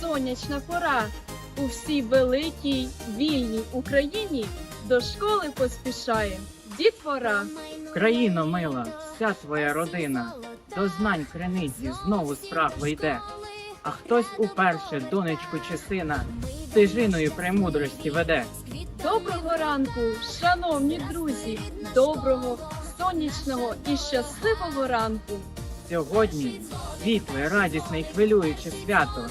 сонячна пора. У всій великій вільній Україні до школи поспішає дітвора. Країно мила, вся твоя родина, до знань криниці знову спрагла йде. А хтось уперше донечку чи сина стежиною премудрості веде. Доброго ранку, шановні друзі! Доброго, сонячного і щасливого ранку! Сьогодні світле, радісне і хвилююче свято.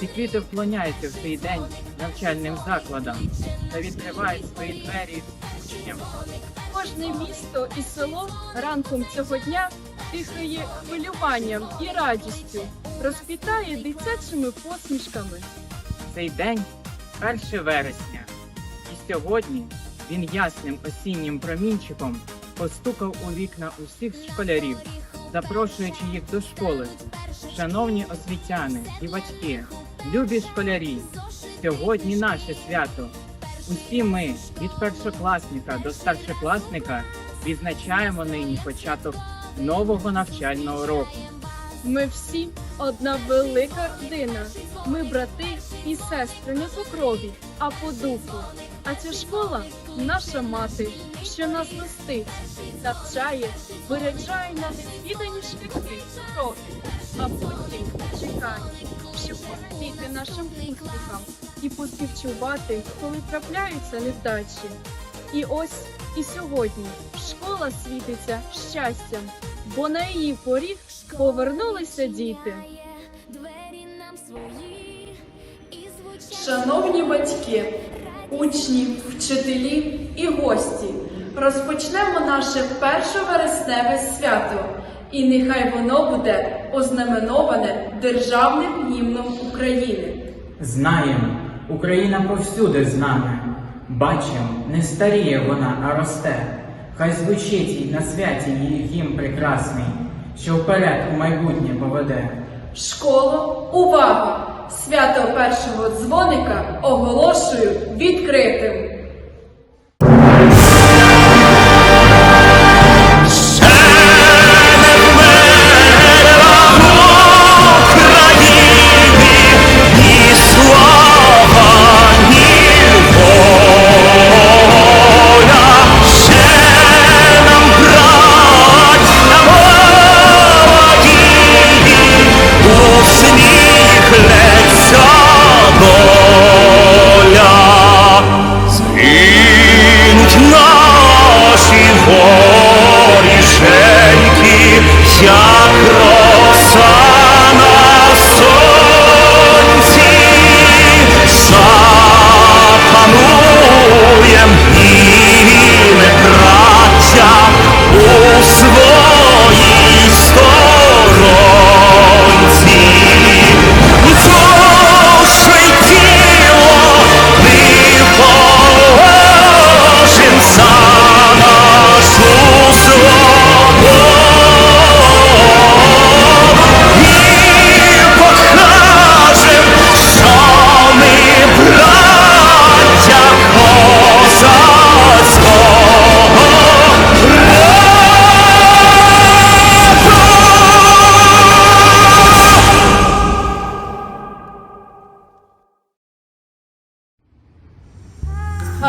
Ці квіти вклоняються в цей день навчальним закладам та відкривають свої двері учням. Кожне місто і село ранком цього дня дихає хвилюванням і радістю, розпітає дитячими посмішками. Цей день 1 вересня. І сьогодні він ясним осіннім промінчиком постукав у вікна усіх школярів, запрошуючи їх до школи. Шановні освітяни і батьки, любі школярі, сьогодні наше свято. Усі ми від першокласника до старшокласника відзначаємо нині початок нового навчального року. Ми всі одна велика родина. Ми брати і сестри не по крові, а по духу. А ця школа наша мати, що нас ростить, навчає, виряджає на незвідані шляхи кроки, а потім чекає, щоб порадіти нашим успіхам і поспівчувати, коли трапляються невдачі. І ось і сьогодні школа світиться щастям, бо на її поріг повернулися діти. Двері нам свої Шановні батьки, учні, вчителі і гості, розпочнемо наше першовересневе свято, і нехай воно буде ознаменоване державним гімном України. Знаємо, Україна повсюди з нами. Бачимо, не старіє вона, а росте. Хай звучить їй на святі її гімн прекрасний, що вперед у майбутнє поведе. Школо, увага! Свято першого дзвоника оголошую відкритим.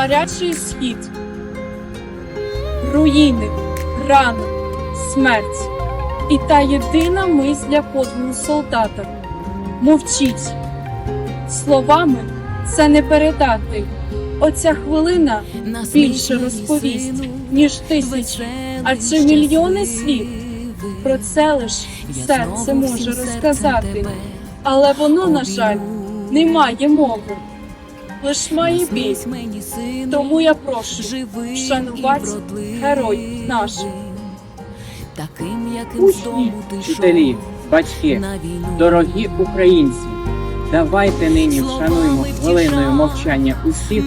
Гарячий схід, руїни, рана, смерть і та єдина мисль для подвигу солдата. Мовчіть. Словами це не передати. Оця хвилина більше розповість, ніж тисячі, адже мільйони слів. Про це лиш серце може розказати, але воно, на жаль, не має мови, лиш має біль. Тому я прошу вшанувати герой наш. Таким, яким з Учні, дому ти вчителі, батьки, дорогі українці, давайте нині вшануємо хвилиною мовчання усіх,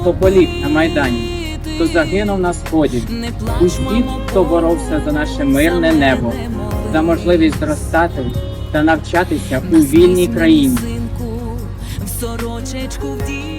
хто поліг на Майдані, хто загинув на сході, усіх, хто боровся за наше мирне небо, за можливість зростати та навчатися у вільній країні. Сорочечку вдій.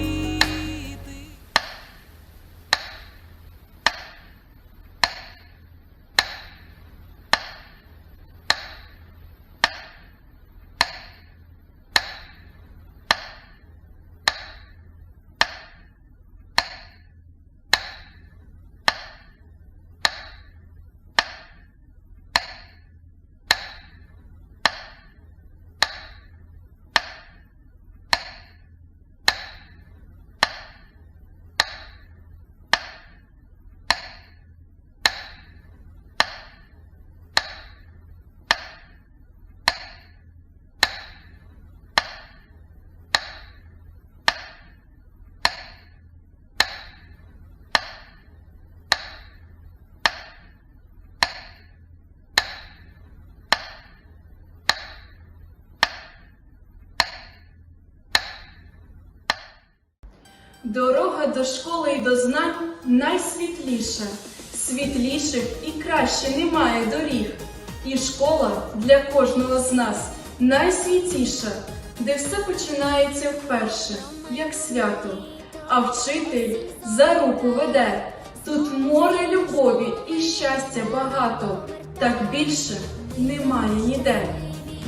Дорога до школи і до знань найсвітліша. Світліших і краще немає доріг. І школа для кожного з нас найсвятіша, де все починається вперше, як свято. А вчитель за руку веде. Тут море любові і щастя багато, так більше немає ніде.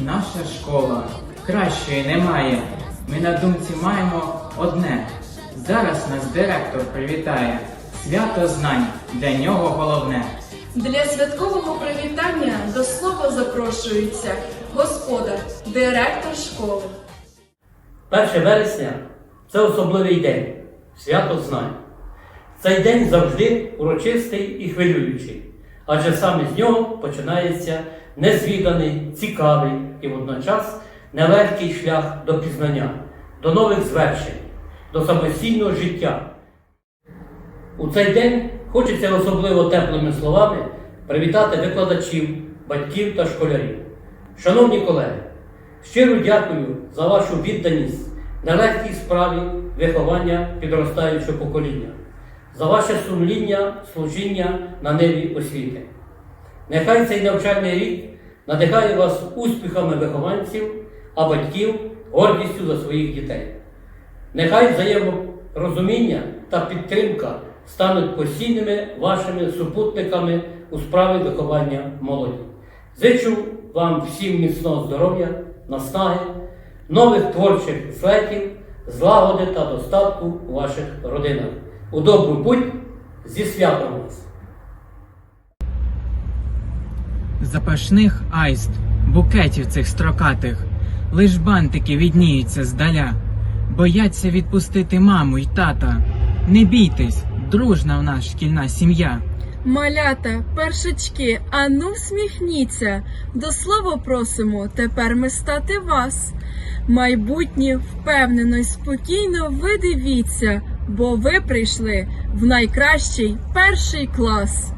Наша школа кращої немає. Ми на думці маємо одне. Зараз нас директор привітає. Свято знань для нього головне. Для святкового привітання до слова запрошується господар, директор школи. 1 вересня це особливий день, свято знань. Цей день завжди урочистий і хвилюючий, адже саме з нього починається незвіданий, цікавий і водночас нелегкий шлях до пізнання, до нових звершень, до самостійного життя. У цей день хочеться особливо теплими словами привітати викладачів, батьків та школярів. Шановні колеги, щиро дякую за вашу відданість нелегкій справі виховання підростаючого покоління, за ваше сумління, служіння на небі освіти. Нехай цей навчальний рік надихає вас успіхами вихованців, а батьків гордістю за своїх дітей. Нехай взаєморозуміння та підтримка стануть постійними вашими супутниками у справі виховання молоді. Зичу вам всім міцного здоров'я, наснаги, нових творчих злетів, злагоди та достатку у ваших родинах. У добру путь зі святом вас! Запашних айст, букетів цих строкатих, лиш бантики відніються здаля, бояться відпустити маму й тата. Не бійтесь, дружна в нас шкільна сім'я. Малята, першачки, ану всміхніться, до слова просимо тепер ми стати вас. Майбутнє впевнено й спокійно ви дивіться, бо ви прийшли в найкращий перший клас.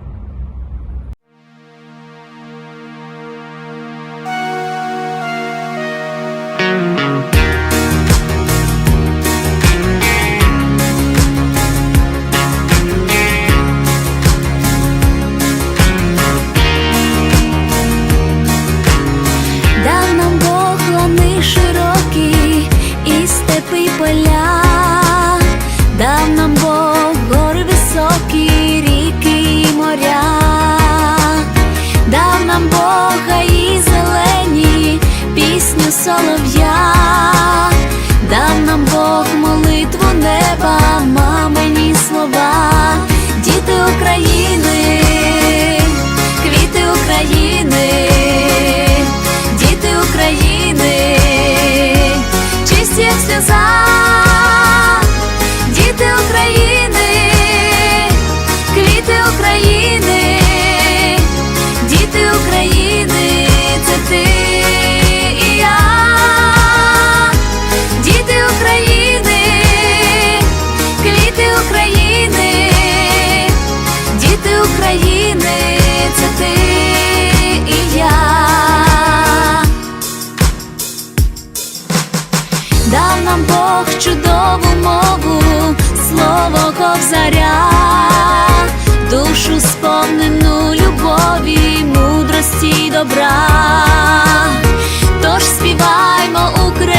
precisar. Добра. Тож співаймо, українці,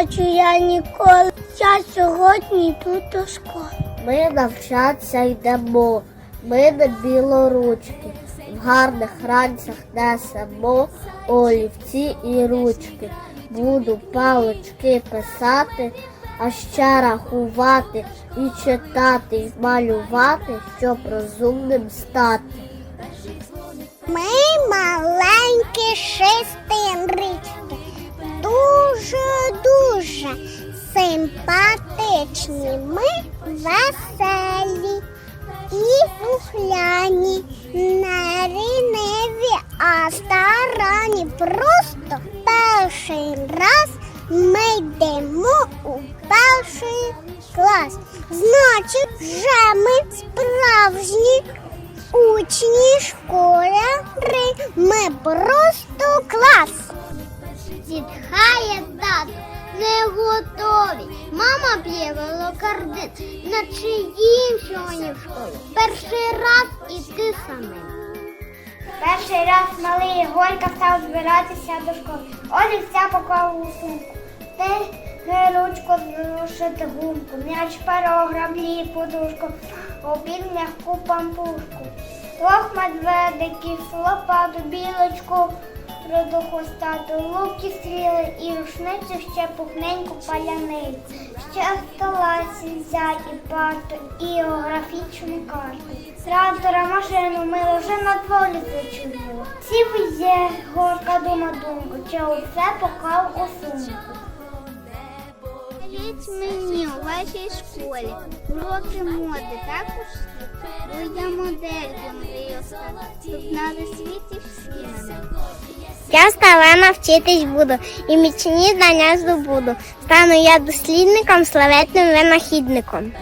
плачу я ніколи. Я сьогодні йду до школи. Ми навчатися йдемо, ми не білоручки, в гарних ранцях несемо олівці і ручки. Буду палочки писати, а ще рахувати і читати, і малювати, щоб розумним стати. Ми маленькі шестирічки, дуже-дуже симпатичні. Ми веселі і слухляні, не ріниві, а старані. Просто перший раз ми йдемо у перший клас. Значить, вже ми справжні учні школяри. Ми просто клас. Зітхає тато, не готові. Мама п'є велокардит, наче їм сьогодні в школу. Перший раз іти самим. Перший раз малий Голька став збиратися до школи. Олівця поклав у сумку. Те ручку зрушити гумку, м'яч перо, граблі, подушку, обід м'яку пампушку. Двох медведиків, лопату, білочку, роду хвостату, луки стріли і рушницю ще пухненьку паляницю. Ще стола сільця і парту, і географічну карту. Трактора, машину мило вже на дворі зачуло. Сів є горка дума думку, чи оце поклав у сумку. Скажіть мені у вашій школі уроки моди також бо я моделькою мрію стати, на світі всі. Я старана вчитись буду і міцні знання здобуду. Стану я дослідником, славетним винахідником.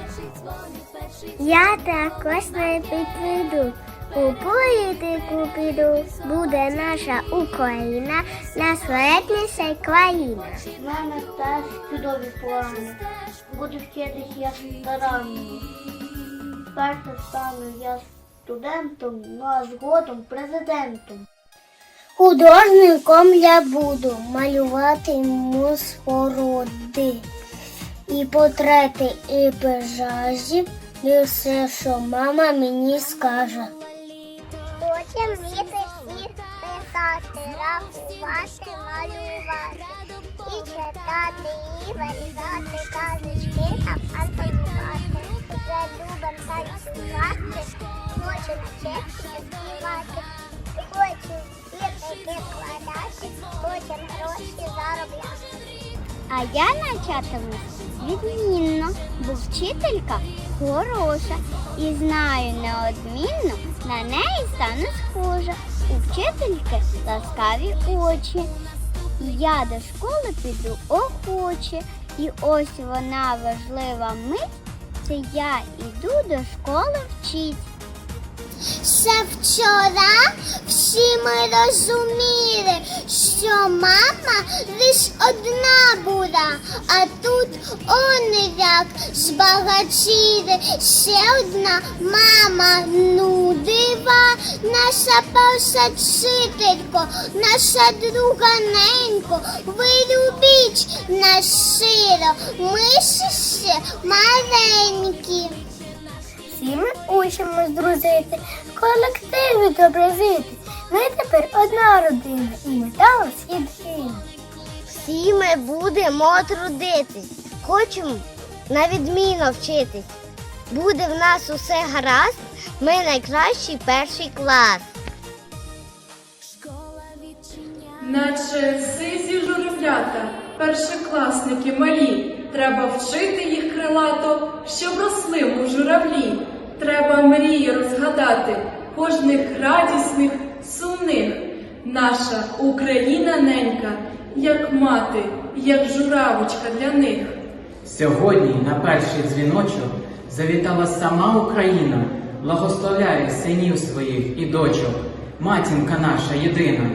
Я також не підведу. У політику піду, буде наша Україна, найславетніша країна. У мене теж чудові плани. Буду вчитись я старанно. Перше стану я студентом, ну а згодом президентом. Художником я буду малювати моспороди. І портрети, і пейзажі, і все, що мама мені скаже. Потім вміти всіх писати, рахувати, малювати, і читати, і вирізати казочки та фантазувати. Вже любим танцювати, хочемо вчитися співати, хочемо А я навчатимусь відмінно, бо вчителька хороша і знаю неодмінно, на неї стану схожа. У вчительки ласкаві очі. Я до школи піду охоче, і ось вона важлива мить. Це я іду до школи вчить. Ще вчора всі ми розуміли, що мама лиш одна була, а тут он як збагачили. Ще одна мама нудива, наша перша вчителько, наша друга ненько, ви любіть нас щиро, ми ще маленькі. Всі ми учимось дружити, в колективі добре жити. Ми тепер одна родина і металос єдина. Всі ми будемо трудитись, хочемо на відміну вчитись. Буде в нас усе гаразд, ми найкращий перший клас. Наче сизі журавлята, першокласники малі. Треба вчити їх крилато, щоб росли у журавлі. Мрії розгадати, кожних радісних, сумних. Наша Україна ненька, як мати, як журавочка для них. Сьогодні на перший дзвіночок завітала сама Україна, благословляє синів своїх і дочок, матінка наша єдина.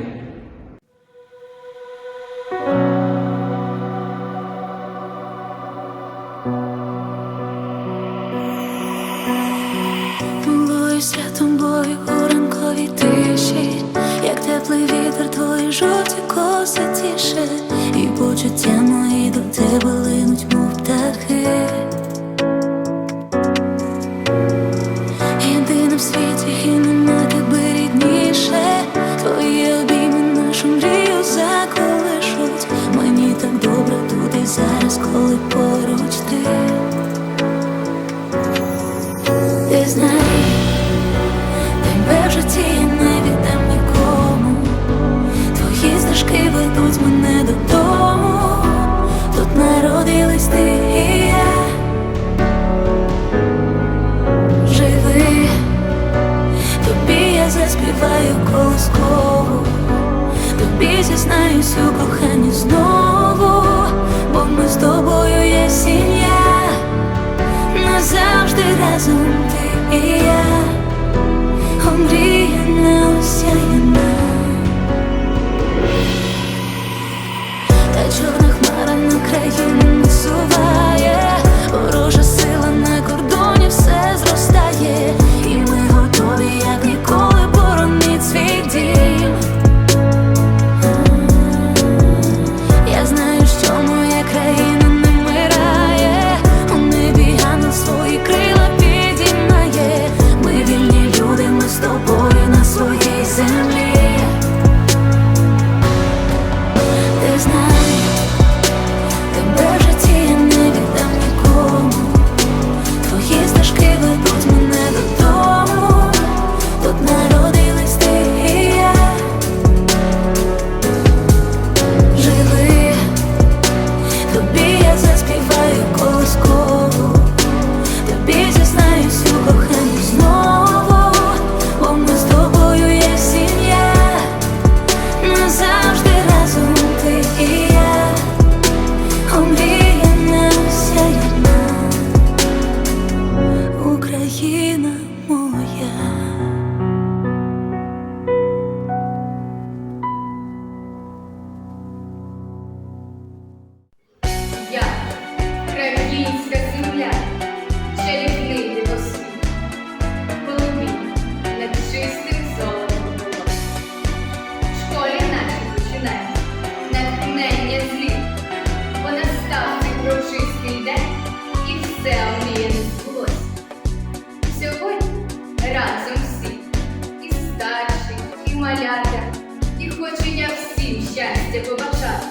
щастя побажав,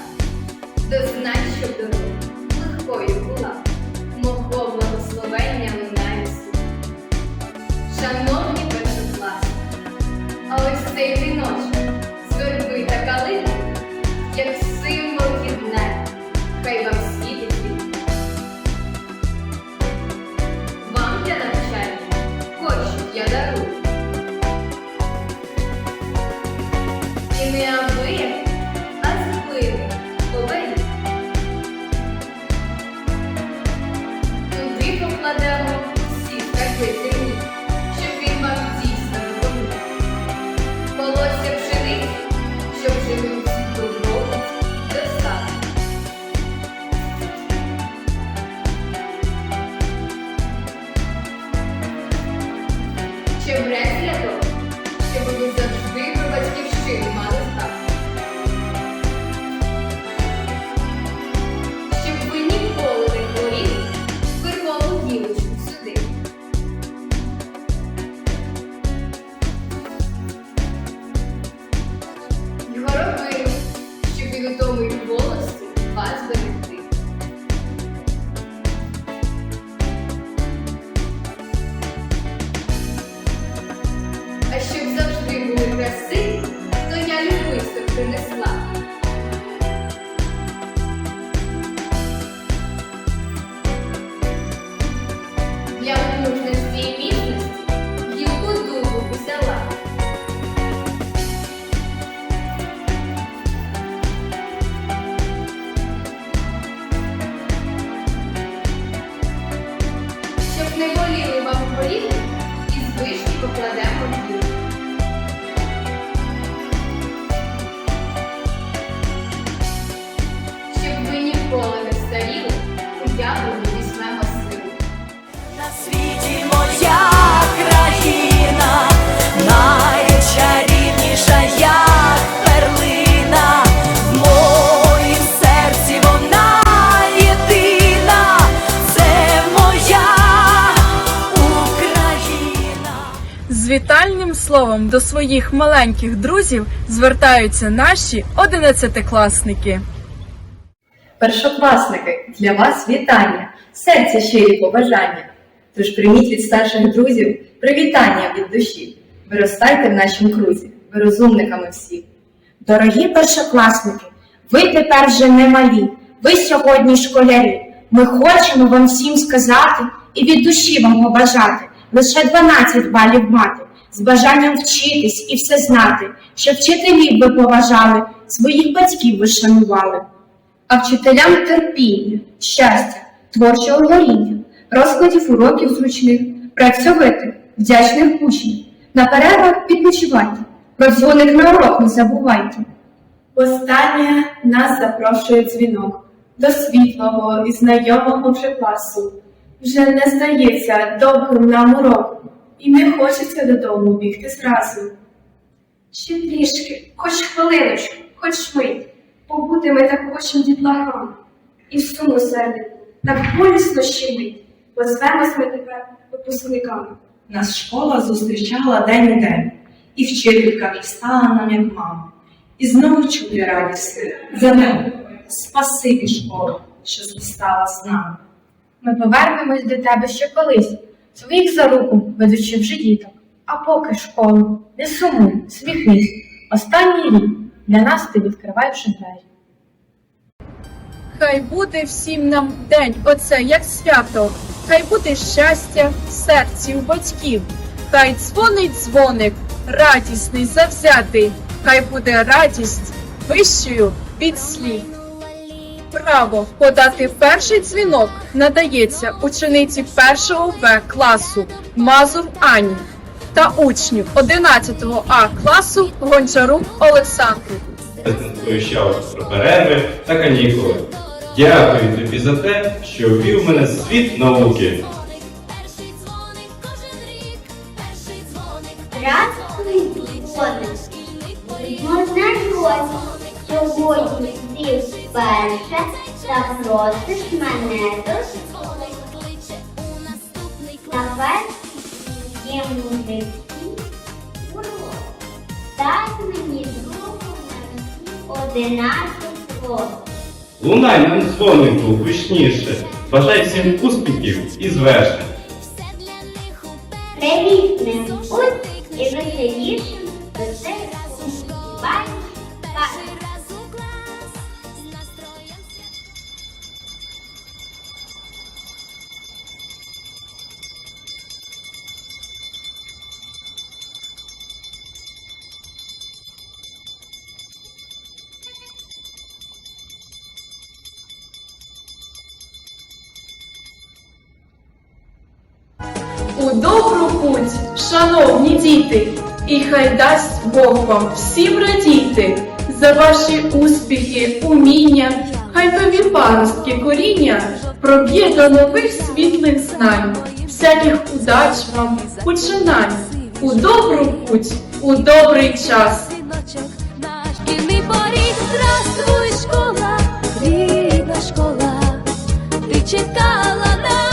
дознай, щоб дорога легкою була, мого благословення лунає слух. Шановні першокласники, а ось цей словом до своїх маленьких друзів звертаються наші одинадцятикласники. Першокласники, для вас вітання, серця щирі побажання. Тож прийміть від старших друзів привітання від душі. Виростайте в нашім крузі, ви розумниками всі. Дорогі першокласники, ви тепер вже не малі, ви сьогодні школярі. Ми хочемо вам всім сказати і від душі вам побажати лише 12 балів мати, з бажанням вчитись і все знати, щоб вчителів ви поважали, своїх батьків ви шанували. А вчителям терпіння, щастя, творчого горіння, розкладів уроків зручних, працьовитих, вдячних учнів. На перервах відпочивайте, про дзвоник на урок не забувайте. Останнє нас запрошує дзвінок до світлого і знайомого вже класу. Вже не здається довгим нам уроком, і не хочеться додому бігти зразу. Ще трішки, хоч хвилиночку, хоч мить, побути ми так хочем дітлахам. І в суму сердику так болісно щемить, бо звемось ми тепер випускниками. Нас школа зустрічала день у день, і вчителька і стала нам як мама. І знову чути радість за ним. Спасибі школу, що зростала з нами. Ми повернемось до тебе ще колись, своїх за руку ведучи вже діток. А поки школу, не сумуй, сміхнись. Останній рік для нас ти відкриваєш двері. Хай буде всім нам день, оце як свято. Хай буде щастя в серці у батьків. Хай дзвонить дзвоник, радісний, завзятий. Хай буде радість вищою від слів. Право подати перший дзвінок надається учениці першого Б класу Мазур Ані та учнів 11 А класу Гончарук Олександру. сповіщав про перерви та канікули. Дякую тобі за те, що ввів мене світ науки. Перший кожен рік, перший дзвоник. Здравствуй. Можна гості. Сьогодні ти вперше та просиш мене на клас. є урок. Дай мені одинадцять слов. Лунай нам дзвонику гучніше. Бажай всім успіхів і звершень. Привітним будь і веселішим добру путь, шановні діти, і хай дасть Бог вам всім радіти за ваші успіхи, уміння, хай нові паростки коріння проб'є до нових світлих знань, всяких удач вам, починань, у добру путь, у добрий час. Здравствуй, школа, рідна школа, ти чекала на